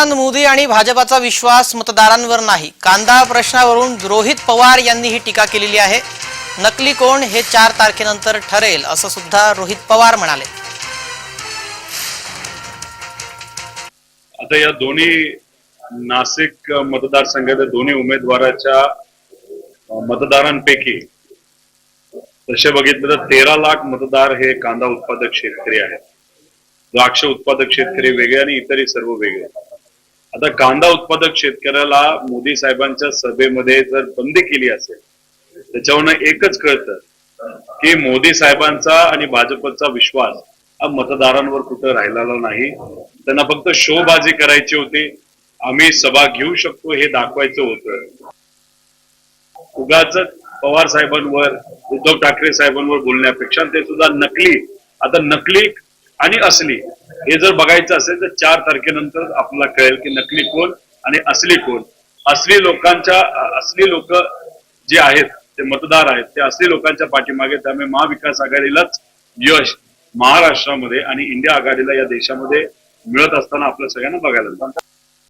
पंतप्रधान मोदी आणि भाजपाचा विश्वास मतदारांवर नाही. कांदा प्रश्नावरून रोहित पवार यांनी ही टीका केलेली आहे. नकली कोण हे चार तारखेनंतर ठरेल असं सुद्धा रोहित पवार म्हणाले. आता या दोन्ही नाशिक मतदारसंघाच्या दोन्ही उमेदवाराच्या मतदारांपैकी तसे बघितलं तर तेरा लाख मतदार हे कांदा उत्पादक शेतकरी आहेत. द्राक्ष उत्पादक शेतकरी वेगळे आणि इतरही सर्व वेगळे आता कांदा उत्पादक शेतकऱ्याला मोदी साहेबांच्या सभेमध्ये जर बंदी केली असेल त्याच्यावरनं एकच कळतं की मोदी साहेबांचा आणि भाजपचा विश्वास हा मतदारांवर कुठं राहिलेला नाही. त्यांना फक्त शोबाजी करायची होती. आम्ही सभा घेऊ शकतो हे दाखवायचं होतं. उगाच पवार साहेबांवर उद्धव ठाकरे साहेबांवर बोलण्यापेक्षा ते सुद्धा नकली. आता नकली आणि असली हे जर बघायचं असेल तर चार तारखेनंतर आपल्याला कळेल की नकली कोण आणि असली कोण. असली लोकांच्या असली लोक जे आहेत ते मतदार आहेत ते असली लोकांच्या पाठीमागे त्यामुळे महाविकास आघाडीलाच यश महाराष्ट्रामध्ये आणि इंडिया आघाडीला या देशामध्ये मिळत असताना आपल्या सगळ्यांना बघायला मिळतं.